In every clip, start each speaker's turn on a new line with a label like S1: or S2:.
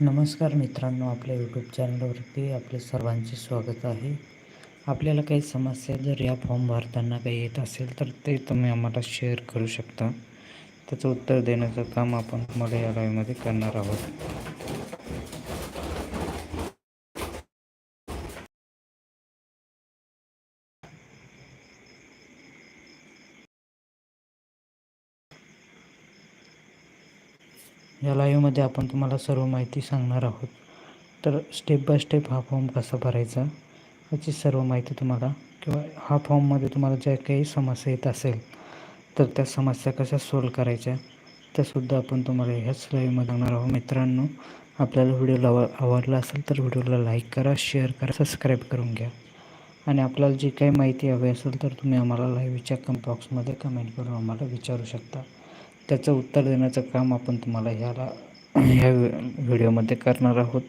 S1: नमस्कार मित्रांनो आपल्या यूट्यूब चॅनलवरती आपले सर्वांचे स्वागत आहे. आपल्याला काही समस्या जर या फॉर्म भरताना काही येत असेल तर ते तुम्ही आम्हाला शेअर करू शकता. त्याचं उत्तर देण्याचं काम आपण तुम्हाला या लाईव्हमध्ये करणार आहोत. या लाईव्हमध्ये आपण तुम्हाला सर्व माहिती सांगणार आहोत. तर स्टेप बाय स्टेप हा फॉर्म कसा भरायचा याची सर्व माहिती तुम्हाला किंवा हा फॉर्ममध्ये तुम्हाला ज्या काही समस्या येत असेल तर त्या समस्या कशा सोल्व करायच्या त्यासुद्धा आपण तुम्हाला ह्याच लाईव्हमध्ये सांगणार आहोत. मित्रांनो आपल्याला व्हिडिओ आव आवडला असेल तर व्हिडिओला लाईक करा शेअर करा सबस्क्राईब करून घ्या. आणि आपल्याला जी काही माहिती हवी असेल तर तुम्ही आम्हाला लाईव्हच्या कमेंट बॉक्समध्ये कमेंट करून आम्हाला विचारू शकता. त्याचं उत्तर देण्याचं काम आपण तुम्हाला ह्याला ह्या व्हिडिओमध्ये करणार आहोत.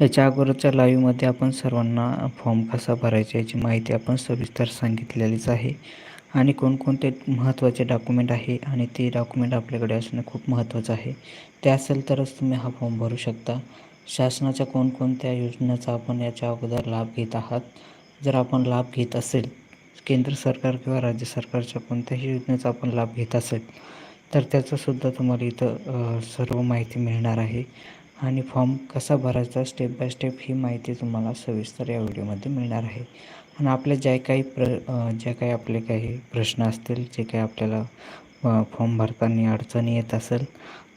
S1: याच्या अगोदरच्या लाईव्हमध्ये आपण सर्वांना फॉर्म कसा भरायचा याची माहिती आपण सविस्तर सांगितलेलीच आहे. आणि कोणकोणते महत्त्वाचे डॉक्युमेंट आहे आणि ते डॉक्युमेंट आपल्याकडे असणं खूप महत्त्वाचं आहे. ते असेल तरच तुम्ही हा फॉर्म भरू शकता. शासनाच्या कोणकोणत्या योजनेचा आपण याच्या अगोदर लाभ घेत आहात? जर आपण लाभ घेत असेल केंद्र सरकार किंवा राज्य सरकारच्या कोणत्याही योजनेचा आपण लाभ घेत असेल तर त्याचंसुद्धा तुम्हाला इथं सर्व माहिती मिळणार आहे. आणि फॉर्म कसा भरायचा स्टेप बाय स्टेप ही माहिती तुम्हाला सविस्तर या व्हिडिओमध्ये मिळणार आहे. आणि आपल्या ज्या काही प्र ज्या काही आपले काही प्रश्न असतील जे काही आपल्याला फॉर्म भरताना अडचणी येत असेल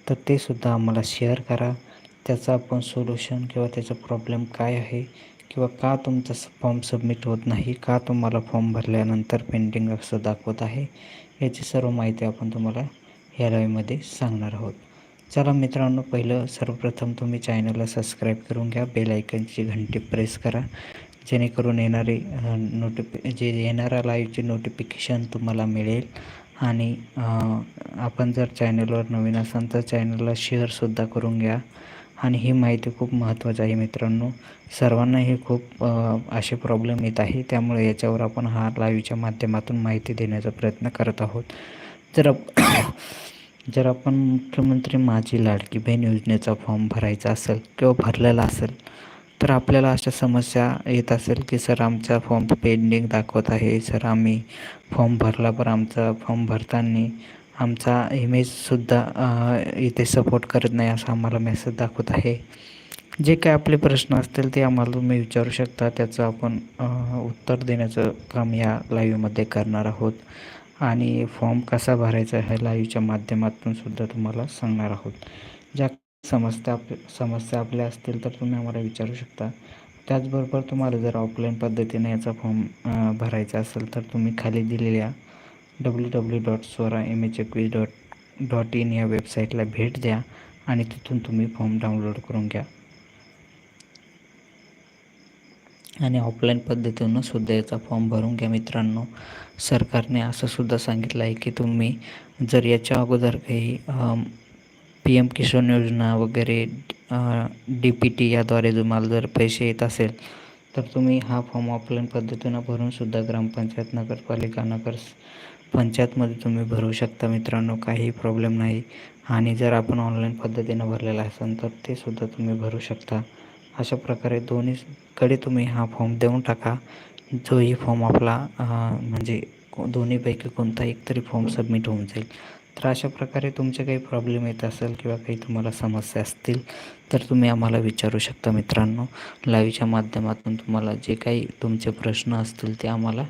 S1: तर ते सुद्धा आम्हाला शेअर करा. त्याचं आपण सोल्युशन किंवा त्याचं प्रॉब्लेम काय आहे किंवा का तुमचा फॉर्म सबमिट होत नाही का तुम्हाला फॉर्म भरल्यानंतर पेंडिंग असं दाखवत आहे याची सर्व माहिती आपण तुम्हाला ह्या लाईव्हमध्ये सांगणार आहोत. चला मित्रांनो पहिलं सर्वप्रथम तुम्ही चॅनलला सबस्क्राईब करून घ्या बेल आयकनची घंटी प्रेस करा जेणेकरून येणारे नोटिफि जे येणारा लाईव्हचे नोटिफिकेशन तुम्हाला मिळेल. आणि आपण जर चॅनलवर नवीन असाल तर चॅनलला शेअरसुद्धा करून घ्या. आणि ही माहिती खूप महत्त्वाची आहे मित्रांनो. सर्वांना हे खूप असे प्रॉब्लेम येत आहे. त्यामुळे याच्यावर आपण हा लाईव्हच्या माध्यमातून माहिती देण्याचा प्रयत्न करत आहोत. जर जर आपण मुख्यमंत्री माझी लाडकी बहीण योजनेचा फॉर्म भरायचा असेल किंवा भरलेला असेल तर आपल्याला अशा समस्या येत असेल की सर आमचा फॉर्म पेंडिंग दाखवत आहे. सर आम्ही फॉर्म भरला पण आमचा फॉर्म भरताना आमचा इमेजसुद्धा इथे सपोर्ट करत नाही असा आम्हाला मेसेज दाखवत आहे. जे काय आपले प्रश्न असतील ते आम्हाला तुम्ही विचारू शकता. त्याचं आपण उत्तर देण्याचं काम या लाईव्हमध्ये करणार आहोत. आणि फॉर्म कसा भरायचा हे लाईव्हच्या माध्यमातून सुद्धा तुम्हाला सांगणार आहोत. ज्या समस्या आप समस्या आपल्या असतील तर तुम्ही आम्हाला विचारू शकता. त्याचबरोबर तुम्हाला जर ऑफलाईन पद्धतीने याचा फॉर्म भरायचा असेल तर तुम्ही खाली दिलेल्या डब्ल्यू डब्ल्यू डॉट स्वरा एम एच एकवीस डॉट डॉट इन या वेबसाईटला भेट द्या आणि तिथून तुम्ही फॉर्म डाउनलोड करून घ्या. आणि ऑफलाईन पद्धतीनं सुद्धा याचा फॉर्म भरून घ्या मित्रांनो. सरकारने असं सुद्धा सांगितलं आहे की तुम्ही जर याच्या अगोदर काही पी एम किसान योजना वगैरे डी पी टी याद्वारे तुम्हाला जर पैसे येत असेल तर तुम्ही हा फॉर्म ऑफलाईन पद्धतीनं भरूनसुद्धा ग्रामपंचायत नगरपालिका नगर पंचायतमध्ये तुम्ही भरू शकता मित्रांनो काही प्रॉब्लेम नाही. आणि जर आपण ऑनलाईन पद्धतीनं भरलेला असेल तर ते सुद्धा तुम्ही भरू शकता. अशा प्रकारे दोन्हीकडे तुम्ही हा फॉर्म देऊन टाका. जोही फॉर्म आपला म्हणजे दोन्हीपैकी कोणता एक तरी फॉर्म सबमिट होऊन जाईल. तर अशा प्रकारे तुमचे काही प्रॉब्लेम येत असेल किंवा काही तुम्हाला समस्या असतील तर तुम्ही आम्हाला विचारू शकता मित्रांनो. लाईव्हच्या माध्यमातून तुम्हाला जे काही तुमचे प्रश्न असतील ते आम्हाला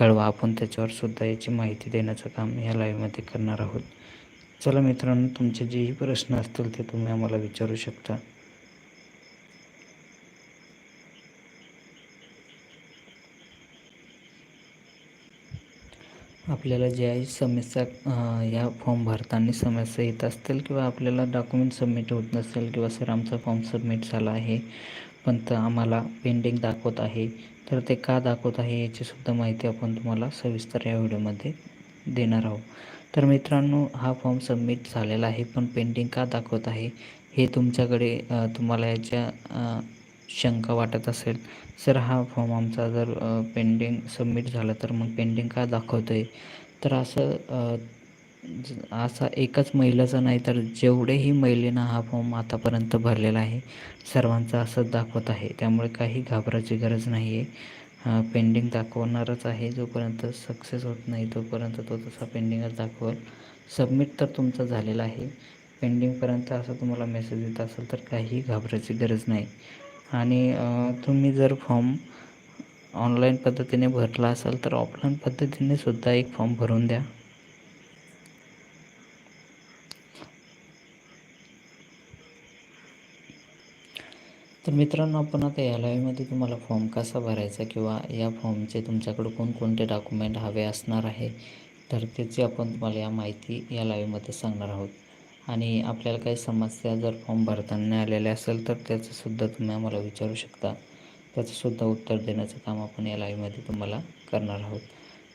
S1: कळवा. आपण त्याच्यावर सुद्धा याची माहिती देण्याचं काम या लाईव्हमध्ये करणार आहोत. चला मित्रांनो तुमचे जेही प्रश्न असतील ते तुम्ही आम्हाला विचारू शकता. आपल्याला ज्या समस्या या फॉर्म भरताना समस्या येत असतील किंवा आपल्याला डॉक्युमेंट सबमिट होत नसेल किंवा सर आमचा फॉर्म सबमिट झाला आहे पण तर आम्हाला पेंडिंग दाखवत आहे तर ते का दाखवत आहे याचीसुद्धा माहिती आपण तुम्हाला सविस्तर या व्हिडिओमध्ये देणार आहोत. तर मित्रांनो हा फॉर्म सबमिट झालेला आहे पण पेंटिंग का दाखवत आहे हे तुमच्याकडे तुम्हाला याच्या शंका वाटत असेल सर हा फॉर्म आमचा जर पेंडिंग सबमिट झाला तर मग पेंडिंग का दाखवतो आहे तर असं असा एकच महिलाचा नाही तर जेवढेही महिलेनं हा फॉर्म आतापर्यंत भरलेला आहे सर्वांचा असंच दाखवत आहे. त्यामुळे काही घाबरायची गरज नाही आहे पेंडिंग दाखवणारच आहे. जोपर्यंत सक्सेस होत नाही तोपर्यंत तो तसा पेंडिंगच दाखवेल. सबमिट तर तुमचं झालेला आहे. पेंडिंगपर्यंत असं तुम्हाला मेसेज येत असेल तर काही घाबरायची गरज नाही. आणि तुम्ही जर फॉर्म ऑनलाईन पद्धतीने भरला असाल तर ऑफलाईन पद्धतीने सुद्धा एक फॉर्म भरून द्या. तर मित्रांनो आपण आता या लाईव्हमध्ये तुम्हाला फॉर्म कसा भरायचा किंवा या फॉर्मचे तुमच्याकडं कोणकोणते डॉक्युमेंट हवे असणार आहे तर त्याची आपण तुम्हाला या माहिती या लाईव्हमध्ये सांगणार आहोत. आणि आपल्याला काही समस्या जर फॉर्म भरताना आलेल्या असेल तर त्याचंसुद्धा तुम्ही आम्हाला विचारू शकता. त्याचंसुद्धा उत्तर देण्याचं काम आपण या लाईव्हमध्ये तुम्हाला करणार आहोत.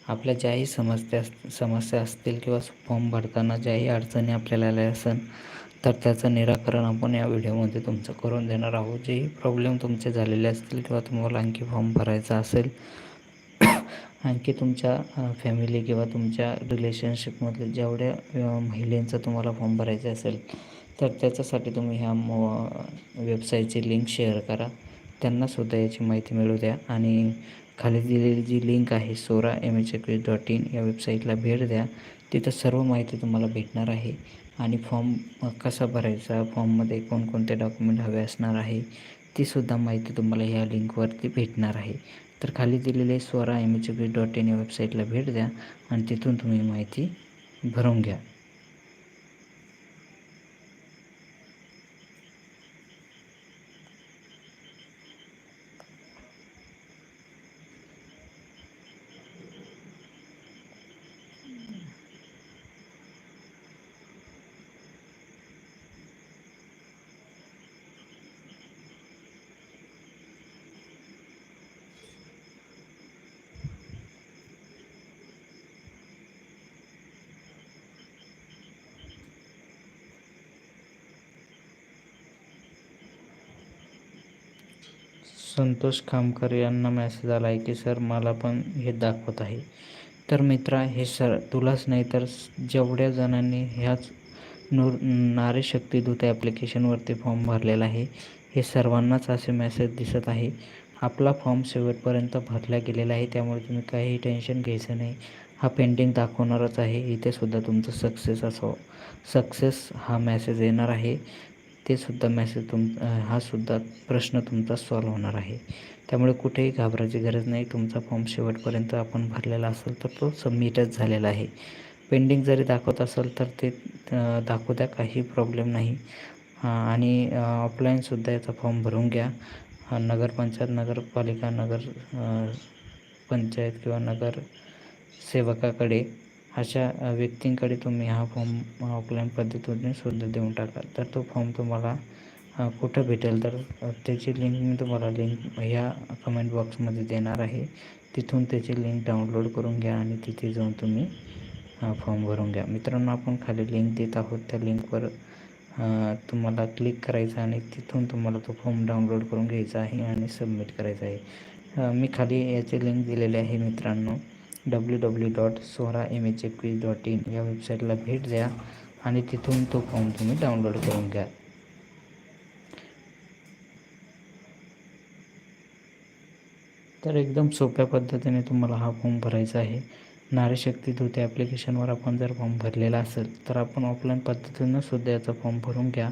S1: आपल्या ज्याही समस्या समस्या असतील किंवा फॉर्म भरताना ज्याही अडचणी आपल्याला आल्या असेल तर त्याचं निराकरण आपण या व्हिडिओमध्ये तुमचं करून देणार आहोत. जेही प्रॉब्लेम तुमचे झालेले असतील किंवा तुम्हाला आणखी फॉर्म भरायचा असेल आणखी तुमच्या फॅमिली किंवा तुमच्या रिलेशनशिपमधले जेवढ्या महिलेंचा तुम्हाला फॉर्म भरायचा असेल तर त्याच्यासाठी तुम्ही ह्या मो वेबसाईटची लिंक शेअर करा. त्यांनासुद्धा याची माहिती मिळू द्या आणि खाली दिलेली जी लिंक आहे सोरा एम एच एक्वीस डॉट इन या वेबसाईटला भेट द्या. तिथं सर्व माहिती तुम्हाला भेटणार आहे. आणि फॉर्म कसा भरायचा? फॉर्ममध्ये कोणकोणते डॉक्युमेंट हवे असणार आहे? तीसुद्धा माहिती तुम्हाला ह्या लिंकवरती भेटणार आहे. तर खाली दिलेले Swara M H B dot in या वेबसाईटला भेट द्या आणि तिथून तुम्ही माहिती भरून घ्या. संतोष खामकर यांना मॅसेज आला आहे की सर मला पण हे दाखवत आहे. तर मित्रा हे सर तुलाच नाही तर जेवढ्या जणांनी ह्याच नूर नारी शक्ती दूत ॲप्लिकेशनवरती फॉर्म भरलेला आहे हे सर्वांनाच असे मेसेज दिसत आहे. आपला फॉर्म शेवटपर्यंत भरला गेलेला आहे त्यामुळे तुम्ही काहीही टेन्शन घ्यायचं नाही. हा पेंटिंग दाखवणारच आहे. इथेसुद्धा तुमचं सक्सेस असो सक्सेस हा मॅसेज येणार आहे. ते सुद्धा मेसेज तुम हा सुद्धा प्रश्न तुमचा सॉल्व होणार आहे. त्यामुळे कुठेही घाबरायची गरज नाही. तुमचा फॉर्म शेवटपर्यंत आपण भरलेला असेल तर तो सबमिटच झालेला आहे. पेंडिंग जरी दाखवत असेल तर ते दाखवू द्या. काही प्रॉब्लेम नाही. आणि ऑफलाईनसुद्धा याचा फॉर्म भरून घ्या. नगरपंचायत नगरपालिका नगर पंचायत किंवा नगर सेवकाकडे अशा व्यक्तींकडे तुम्ही हा फॉर्म ऑफलाईन पद्धतीने सुद्धा देऊन टाका. तर तो फॉर्म तुम्हाला कुठं भेटेल? तर त्याची लिंक मी तुम्हाला लिंक ह्या कमेंट बॉक्समध्ये देणार आहे. तिथून त्याची लिंक डाउनलोड करून घ्या आणि तिथे जाऊन तुम्ही फॉर्म भरून घ्या. मित्रांनो आपण खाली लिंक देत आहोत. त्या लिंकवर तुम्हाला क्लिक करायचं आणि तिथून तुम्हाला तो फॉर्म डाउनलोड करून घ्यायचा आहे आणि सबमिट करायचा आहे. मी खाली याचे लिंक दिलेले आहे मित्रांनो. डब्ल्यू डब्ल्यू डॉट सोहरा एम एच एकवीस डॉट इन या वेबसाईटला भेट द्या आणि तिथून तो फॉर्म तुम्ही डाउनलोड करून घ्या. तर एकदम सोप्या पद्धतीने तुम्हाला हा फॉर्म भरायचा आहे. नारी शक्ती ॲप्लिकेशनवर आपण जर फॉर्म भरलेला असेल तर आपण ऑफलाईन पद्धतीनं सुद्धा याचा फॉर्म भरून घ्या.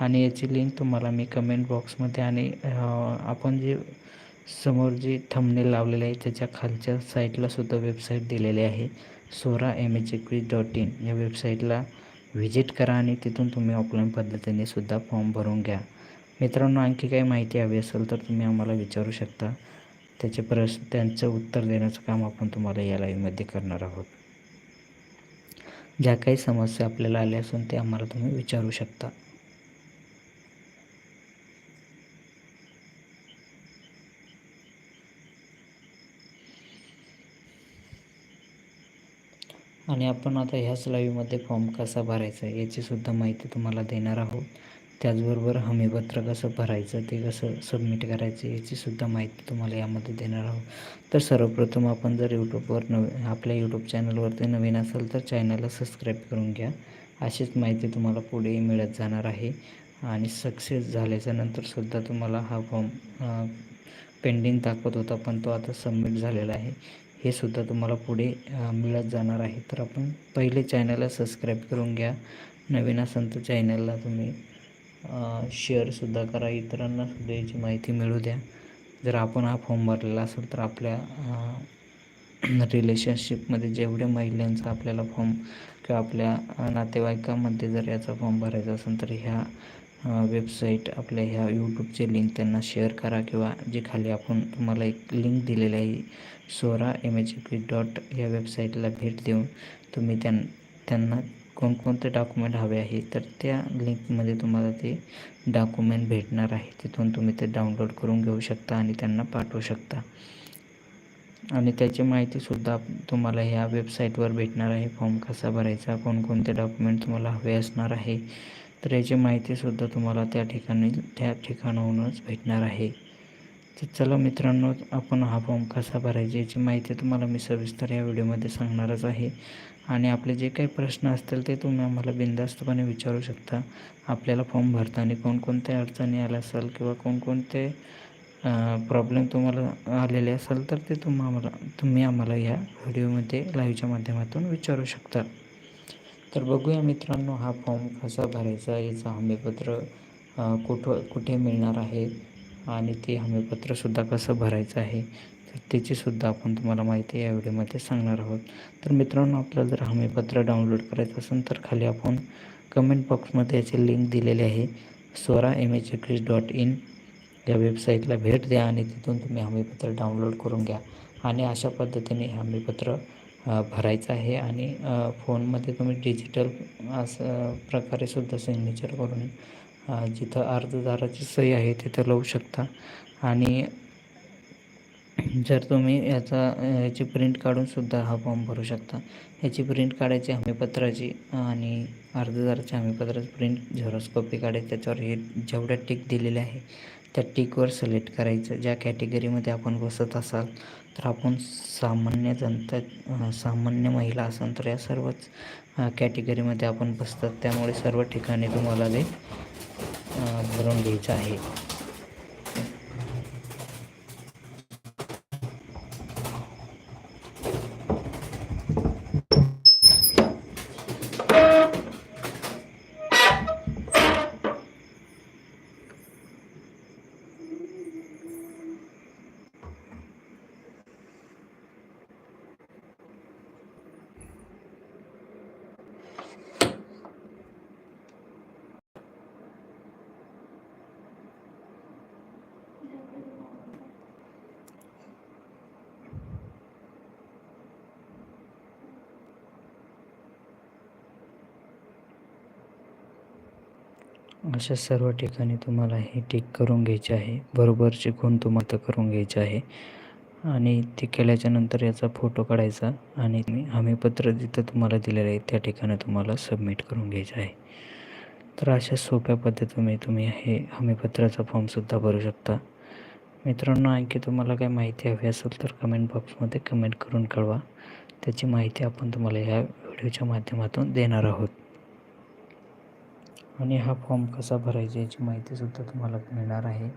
S1: आणि याची लिंक तुम्हाला मी कमेंट बॉक्समध्ये आणि आपण जे समोर जे थंबनेल लावलेले आहे त्याच्या खालच्या साईटला सुद्धा वेबसाईट दिलेली आहे. सोरा एम एच एकवीस डॉट इन या वेबसाईटला व्हिजिट करा आणि तिथून तुम्ही ऑफलाईन पद्धतीने सुद्धा फॉर्म भरून घ्या. मित्रांनो आणखी काही माहिती हवी असेल तर तुम्ही आम्हाला विचारू शकता. त्याचे प्रश्न त्यांचं उत्तर देण्याचं काम आपण तुम्हाला या लाईव्हमध्ये करणार आहोत. ज्या काही समस्या आपल्याला आल्या असून ते आम्हाला तुम्ही विचारू शकता. आणि आपण आता ह्याच लाईव्हमध्ये फॉर्म कसा भरायचा याचीसुद्धा माहिती तुम्हाला देणार आहोत. त्याचबरोबर हमीपत्र कसं भरायचं ते कसं सबमिट करायचं याचीसुद्धा माहिती तुम्हाला यामध्ये देणार आहोत. तर सर्वप्रथम आपण जर यूट्यूबवर नव आपल्या यूट्यूब चॅनलवरती नवीन असेल तर चॅनलला सबस्क्राईब करून घ्या. अशीच माहिती तुम्हाला पुढेही मिळत जाणार आहे. आणि सक्सेस झाल्याच्या नंतरसुद्धा तुम्हाला हा फॉर्म पेंडिंग दाखवत होता पण तो आता सबमिट झालेला आहे. हे सुद्धा तुम्हाला पुढे मिळत जाणार आहे. तर आपण पहिले चॅनलला सबस्क्राईब करून घ्या. नवीन असाल तर चॅनलला तुम्ही शेअरसुद्धा करा. इतरांनासुद्धा याची माहिती मिळू द्या. जर आपण हा फॉर्म भरलेला असेल तर आपल्या रिलेशनशिपमध्ये जेवढ्या महिलांचा आपल्याला फॉर्म किंवा आपल्या नातेवाईकामध्ये जर याचा फॉर्म भरायचा असेल तर ह्या वेबसाईट आपल्या ह्या यूट्यूबचे लिंक त्यांना शेअर करा किंवा जे खाली आपण तुम्हाला एक लिंक दिलेलं आहे Sora M H P dot या वेबसाईटला भेट देऊन तुम्ही त्यां त्यांना कोणकोणते डॉक्युमेंट हवे आहे तर त्या लिंकमध्ये तुम्हाला ते डॉक्युमेंट भेटणार आहे. तिथून तुम्ही ते डाउनलोड करून घेऊ शकता आणि त्यांना पाठवू शकता. आणि त्याची माहितीसुद्धा तुम्हाला ह्या वेबसाईटवर भेटणार आहे. फॉर्म कसा भरायचा कोणकोणते डॉक्युमेंट तुम्हाला हवे असणार आहे तर याची माहितीसुद्धा तुम्हाला त्या ठिकाणी त्या ठिकाणाहूनच भेटणार आहे. तर चला मित्रांनो आपण हा फॉर्म कसा भरायचा याची माहिती तुम्हाला मी सविस्तर या व्हिडिओमध्ये सांगणारच आहे. आणि आपले जे काही प्रश्न असतील ते तुम्ही आम्हाला बिनधास्तपणे विचारू शकता. आपल्याला फॉर्म भरताना कोणकोणत्या अडचणी आल्या असाल किंवा कोणकोणते प्रॉब्लेम तुम्हाला आलेले असेल तर ते तुम्हाला तुम्ही आम्हाला या व्हिडिओमध्ये लाईव्हच्या माध्यमातून विचारू शकता. तर बघूया मित्रांनो हा फॉर्म कसा भरायचा याचं हमीपत्र कुठं कुठे मिळणार आहे? आणि ते हमीपत्रसुद्धा कसं भरायचं आहे तर त्याचीसुद्धा आपण तुम्हाला माहिती या व्हिडिओमध्ये सांगणार आहोत. तर मित्रांनो आपल्याला जर हमीपत्र डाउनलोड करायचं असेल तर खाली आपण कमेंट बॉक्समध्ये याची लिंक दिलेली आहे. स्वरा एम एच एकवीस डॉट इन या वेबसाईटला भेट द्या आणि तिथून तुम्ही हमीपत्र डाउनलोड करून घ्या. आणि अशा पद्धतीने हमीपत्र भरायचं आहे आणि फोनमध्ये तुम्ही डिजिटल असं प्रकारे सुद्धा सिग्नेचर करून जिथं अर्जदाराची सही आहे तिथं लावू शकता. आणि जर तुम्ही याचा याची प्रिंट काढूनसुद्धा हा फॉर्म भरू शकता. याची प्रिंट काढायची हमीपत्राची आणि अर्जदाराच्या हमीपत्राची प्रिंट झेरॉक्स कॉपी काढायची त्याच्यावर हे जेवढ्या टिक दिलेले आहे त्या टिकवर सिलेक्ट करायचं. ज्या कॅटेगरीमध्ये आपण बसत असाल तर आपण सामान्य जनता सामान्य महिला असाल तर या सर्वच कॅटेगरीमध्ये आपण बसतात. त्यामुळे सर्व ठिकाणी तुम्हाला ते भरून घ्यायचं आहे. अशा सर्व ठिकाणी तुम्हाला हे टिक करून घ्यायचे आहे. बरोबरचे खूण तुम्हाला करून घ्यायचे आहे. आणि ते केल्याच्यानंतर याचा फोटो काढायचा आणि हमीपत्र जिथं तुम्हाला दिलेलं आहे त्या ठिकाणी तुम्हाला सबमिट करून घ्यायचं आहे. तर अशा सोप्या पद्धतीने तुम्ही हे हमीपत्राचा फॉर्मसुद्धा भरू शकता. मित्रांनो आणखी तुम्हाला काही माहिती हवी असेल तर कमेंट बॉक्समध्ये कमेंट करून कळवा. त्याची माहिती आपण तुम्हाला ह्या व्हिडिओच्या माध्यमातून देणार आहोत. आणि हा फॉर्म कसा भरायचा याची माहितीसुद्धा तुम्हाला मिळणार आहे.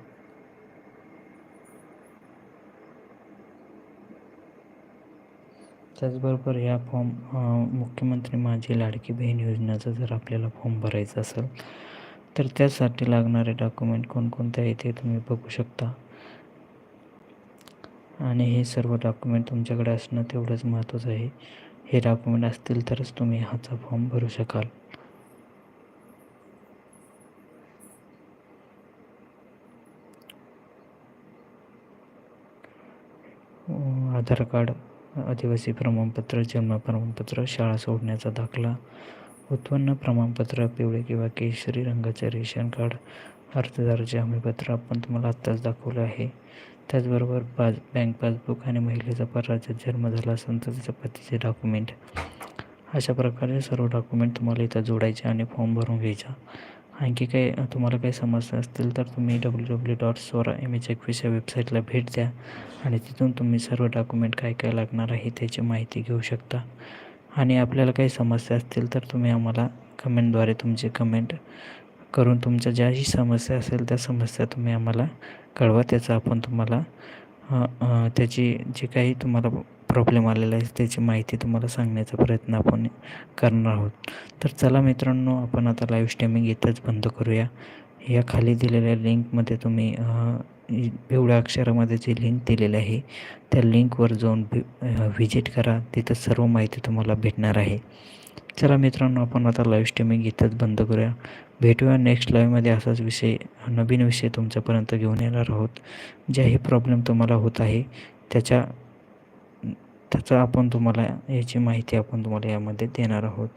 S1: त्याचबरोबर ह्या फॉर्म मुख्यमंत्री माझी लाडकी बहीण योजनेचा जर आपल्याला फॉर्म भरायचा असेल तर त्यासाठी लागणारे डॉक्युमेंट कोणकोणते आहे ते तुम्ही बघू शकता. आणि हे सर्व डॉक्युमेंट तुमच्याकडे असणं तेवढंच महत्त्वाचं आहे. हे डॉक्युमेंट असतील तरच तुम्ही हाचा फॉर्म भरू शकाल. आधार कार्ड आदिवासी प्रमाणपत्र जन्म प्रमाणपत्र शाळा सोडण्याचा दाखला उत्पन्न प्रमाणपत्र पिवळे किंवा केशरी रंगाचे रेशन कार्ड अर्जदाराचे हमीपत्र आपण तुम्हाला आत्ताच दाखवलं आहे. त्याचबरोबर पास बँक पासबुक आणि महिलेचा परराज्यात जन्म झाला असेल तर त्याच्या पतीचे डॉक्युमेंट. अशा प्रकारे सर्व डॉक्युमेंट तुम्हाला इथं जोडायचे आणि फॉर्म भरून घ्यायचा. आणखी काही तुम्हाला काही समस्या असतील तर तुम्ही डब्ल्यू डब्ल्यू डॉट सोरा एम एच एकवीस या वेबसाईटला भेट द्या. आणि तिथून तुम्ही सर्व डॉक्युमेंट काय काय लागणार आहे त्याची माहिती घेऊ शकता. आणि आपल्याला काही समस्या असतील तर तुम्ही आम्हाला कमेंटद्वारे तुमचे कमेंट करून तुमच्या ज्याही समस्या असेल त्या समस्या तुम्ही आम्हाला कळवा. त्याचा आपण तुम्हाला त्याची जे काही तुम्हाला प्रॉब्लेम आलेला आहे त्याची माहिती तुम्हाला सांगण्याचा प्रयत्न आपण करणार आहोत. तर चला मित्रांनो आपण आता लाईव्ह स्ट्रीमिंग इथंच बंद करूया. या खाली दिलेल्या लिंकमध्ये तुम्ही एवढ्या अक्षरामध्ये जी लिंक दिलेली आहे त्या लिंकवर जाऊन व्हिजिट करा. तिथं सर्व माहिती तुम्हाला भेटणार आहे. चला मित्रांनो आपण आता लाईव्ह स्ट्रीमिंग इथंच बंद करूया. भेटूया नेक्स्ट लाईव्हमध्ये असाच विषय नवीन विषय तुमच्यापर्यंत घेऊन येणार आहोत. ज्याही प्रॉब्लेम तुम्हाला होत आहे त्याच्या त्याचा आपण तुम्हाला याची माहिती आपण तुम्हाला यामध्ये देणार आहोत.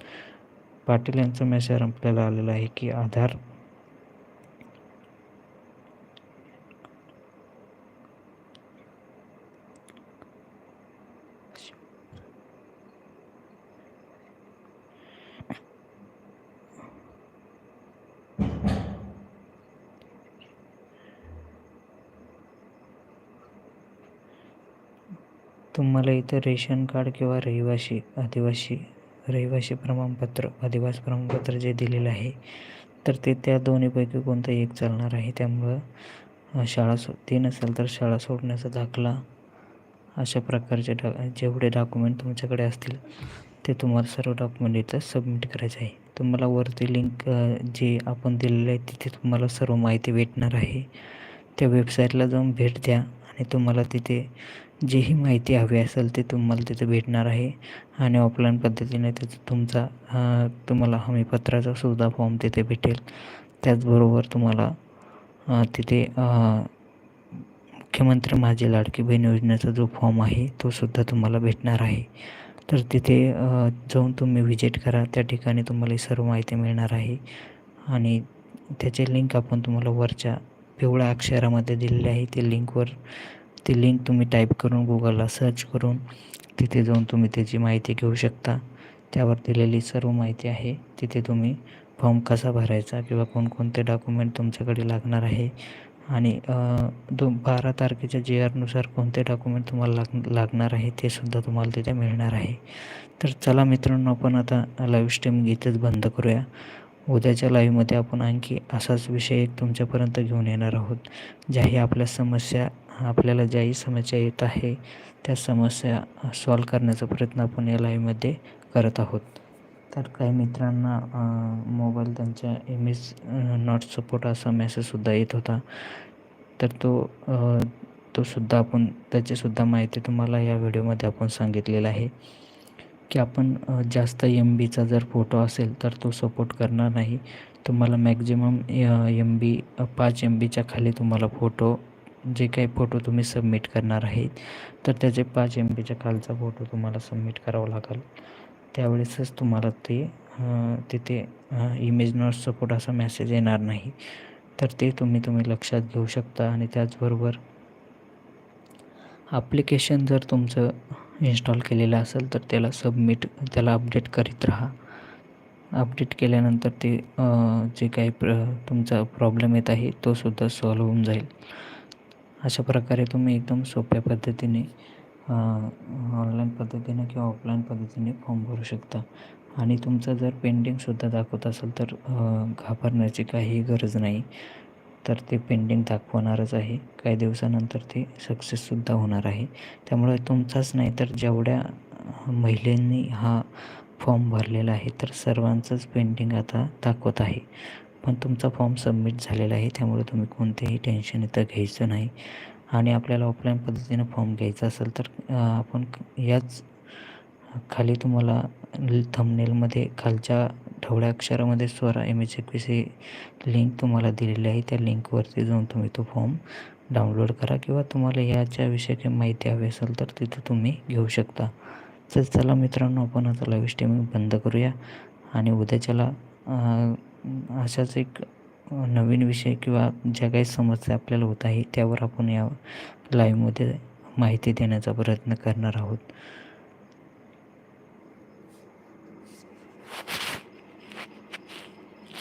S1: पाटील यांचा मेसेज आपल्याला आलेला आहे की आधार तुम्हाला इथं रेशन कार्ड किंवा रहिवाशी आदिवासी रहिवासी प्रमाणपत्र आदिवासी प्रमाणपत्र जे दिलेलं आहे तर ते त्या दोन्हीपैकी कोणतं एक चालणार आहे. त्यामुळं शाळा सो ते नसेल तर शाळा सोडण्याचा दाखला अशा प्रकारचे डा जेवढे डॉक्युमेंट तुमच्याकडे असतील ते तुम्हाला सर्व डॉक्युमेंट इथं सबमिट करायचे आहे. तुम्हाला वरती लिंक जे आपण दिलेलं आहे तिथे तुम्हाला सर्व माहिती भेटणार आहे. त्या वेबसाईटला जाऊन भेट द्या आणि तुम्हाला तिथे जेही माहिती हवी असेल ते तुम्हाला तिथे भेटणार आहे. आणि ऑफलाईन पद्धतीने त्याचं तुमचा तुम्हाला हमीपत्राचा सुद्धा फॉर्म तिथे भेटेल. त्याचबरोबर तुम्हाला तिथे मुख्यमंत्री माझी लाडकी बहीण योजनेचा जो फॉर्म आहे तो सुद्धा तुम्हाला भेटणार आहे. तर तिथे जाऊन तुम्ही व्हिजिट करा. त्या ठिकाणी तुम्हाला सर्व माहिती मिळणार आहे. आणि त्याचे लिंक आपण तुम्हाला वरच्या पिवळ्या अक्षरामध्ये दिलेले आहे. ते लिंकवर ती लिंक तुम्ही टाईप करून गुगलला सर्च करून तिथे जाऊन तुम्ही त्याची माहिती घेऊ शकता. त्यावर दिलेली सर्व माहिती आहे. तिथे तुम्ही फॉर्म कसा भरायचा किंवा कोणकोणते डॉक्युमेंट तुमच्याकडे लागणार आहे आणि दो बारा तारखेच्या जे आरनुसार कोणते डॉक्युमेंट तुम्हाला लाग लागणार आहे ते सुद्धा तुम्हाला तिथे मिळणार आहे. तर चला मित्रांनो आपण आता लाईव्ह स्ट्रीम इथेच बंद करूया. उद्याच्या लाईव्हमध्ये आपण आणखी असाच विषय एक तुमच्यापर्यंत घेऊन येणार आहोत. ज्याही आपल्या समस्या आपल्याला ज्याही समस्या येत आहे त्या समस्या सॉल्व करण्याचा प्रयत्न आपण या लाईव्हमध्ये करत आहोत. तर काही मित्रांना मोबाईल त्यांच्या इमेज नॉट सपोर्ट असा मेसेजसुद्धा येत होता. तर तो तो सुद्धा आपण त्याचीसुद्धा माहिती तुम्हाला या व्हिडिओमध्ये आपण सांगितलेला आहे. की आपण जास्त एम बीचा जर फोटो असेल तर तो सपोर्ट करणार नाही. तुम्हाला मॅक्झिमम एम बी पाच एम बीच्या खाली तुम्हाला फोटो जे काही फोटो तुम्ही सबमिट करणार आहेत तर त्याचे पाच एम बीच्या खालचा फोटो तुम्हाला सबमिट करावा लागेल. त्यावेळेसच तुम्हाला ते तिथे इमेज नॉट सपोर्ट असा मेसेज येणार नाही. तर ते तुम्ही तुम्ही लक्षात घेऊ शकता आणि त्याचबरोबर ॲप्लिकेशन जर तुमचं इन्स्टॉल केलेलं असेल तर त्याला सबमिट त्याला अपडेट करीत राहा. अपडेट केल्यानंतर ते जे काही प्र तुमचा प्रॉब्लेम येत आहे तो सुद्धा सॉल्व होऊन जाईल. अशा प्रकारे तुम्ही एकदम सोप्या पद्धतीने ऑनलाईन पद्धतीने किंवा ऑफलाईन पद्धतीने फॉर्म भरू शकता. आणि तुमचं जर पेंडिंगसुद्धा दाखवत असेल तर घाबरण्याची काही गरज नाही. तर ते पेंडिंग दाखवणारच आहे. काही दिवसानंतर ते सक्सेससुद्धा होणार आहे. त्यामुळे तुमचाच नाही तर जेवढ्या महिलांनी हा फॉर्म भरलेला आहे तर सर्वांचंच पेंडिंग आता दाखवत आहे. पण तुमचा फॉर्म सबमिट झालेला आहे त्यामुळे तुम्ही कोणतेही टेन्शन इथं घ्यायचं नाही. आणि आपल्याला ऑफलाईन पद्धतीनं फॉर्म घ्यायचा असेल तर आपण याच खाली तुम्हाला थंबनेलमध्ये खालच्या ठवळ्या अक्षरामध्ये स्वरा एम एच एकवीस ही लिंक तुम्हाला दिलेली आहे. त्या लिंकवरती जाऊन तुम्ही तो फॉर्म डाउनलोड करा किंवा तुम्हाला याच्याविषयी काही माहिती हवी असेल तर तिथं तुम्ही घेऊ शकता. तर चला मित्रांनो आपण आता लाईव्ह स्ट्रीमिंग बंद करूया. आणि उद्याच्याला अशाच एक नवीन विषय किंवा ज्या काही समस्या आपल्याला होत आहे त्यावर आपण या लाईव्हमध्ये माहिती देण्याचा प्रयत्न करणार आहोत.